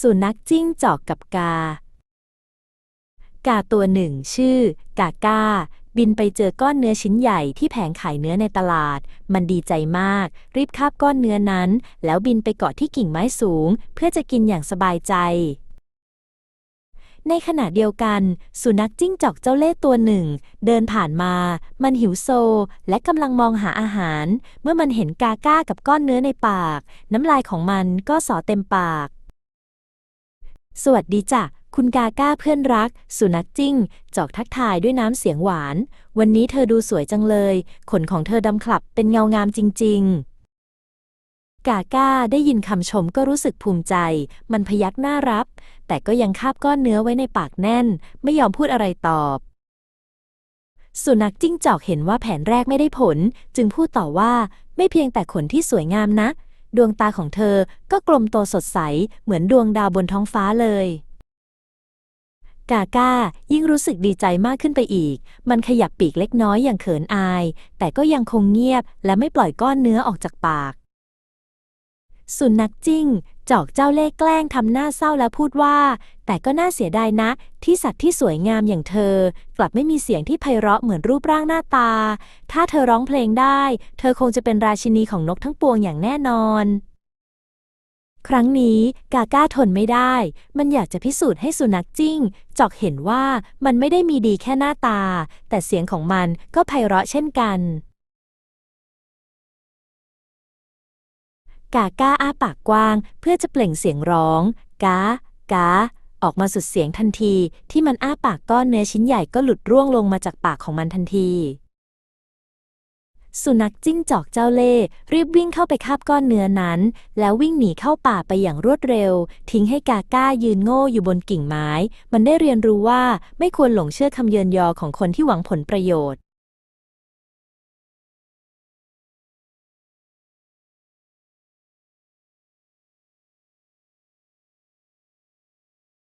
สุนัขจิ้งจอกกับกา กาตัวหนึ่งชื่อ กาก้า บินไปเจอก้อนเนื้อชิ้นใหญ่ที่แผงขายเนื้อในตลาด มันดีใจมาก รีบคาบก้อนเนื้อนั้น แล้วบินไปเกาะที่กิ่งไม้สูง เพื่อจะกินอย่างสบายใจ ในขณะเดียวกัน สุนัขจิ้งจอกเจ้าเล่ห์ตัวหนึ่ง เดินผ่านมา มันหิวโซ และกำลังมองหาอาหาร เมื่อมันเห็นกาก้ากับก้อนเนื้อในปาก น้ำลายของมันก็สอเต็มปาก สวัสดีจ้ะ คุณกาก้าเพื่อนรัก สุนัขจิ้ง จอกทักทายด้วยน้ำเสียงหวาน วันนี้เธอดูสวยจังเลย ขนของเธอดำคลับเป็นเงางามจริง ๆกาก้าได้ยินคำชมก็รู้สึกภูมิใจ มันพยักหน้ารับ แต่ก็ยังคาบก้อนเนื้อไว้ในปากแน่น ไม่ยอมพูดอะไรตอบ สุนัขจิ้งจอกเห็นว่าแผนแรกไม่ได้ผล จึงพูดต่อว่า ไม่เพียงแต่ขนที่สวยงามนะ ดวงตาของเธอก็กลมโตสดใสเหมือนดวงดาวบนท้องฟ้าเลย กาก้ายิ่งรู้สึกดีใจมากขึ้นไปอีก มันขยับปีกเล็กน้อยอย่างเขินอาย แต่ก็ยังคงเงียบและไม่ปล่อยก้อนเนื้อออกจากปาก สุนัขจิ้ง จอกเจ้าเล่ห์แกล้งทำหน้าเศร้าแล้วพูดว่า แต่ก็น่าเสียดายนะ ที่สัตว์ที่สวยงามอย่างเธอ กลับไม่มีเสียงที่ไพเราะเหมือนรูปร่างหน้าตา ถ้าเธอร้องเพลงได้ เธอคงจะเป็นราชินีของนกทั้งปวงอย่างแน่นอนครั้งนี้กาก้าทนไม่ได้ มันอยากจะพิสูจน์ให้สุนัขจิ้ง จอกเห็นว่ามันไม่ได้มีดีแค่หน้าตา แต่เสียงของมันก็ไพเราะเช่นกัน กาก้าอ้าปากกว้าง เพื่อจะเปล่งเสียงร้อง กากาออกมาสุดเสียงทันที ที่มันอ้าปากก้อนเนื้อชิ้นใหญ่ก็หลุดร่วงลงมาจากปากของมันทันที สุนัขจิ้งจอกเจ้าเล่รีบวิ่งเข้าไปคาบก้อนเนื้อนั้น แล้ววิ่งหนีเข้าป่าไปอย่างรวดเร็ว ทิ้งให้กาก้ายืนโง่อยู่บนกิ่งไม้ มันได้เรียนรู้ว่าไม่ควรหลงเชื่อคำเยินยอของคนที่หวังผลประโยชน์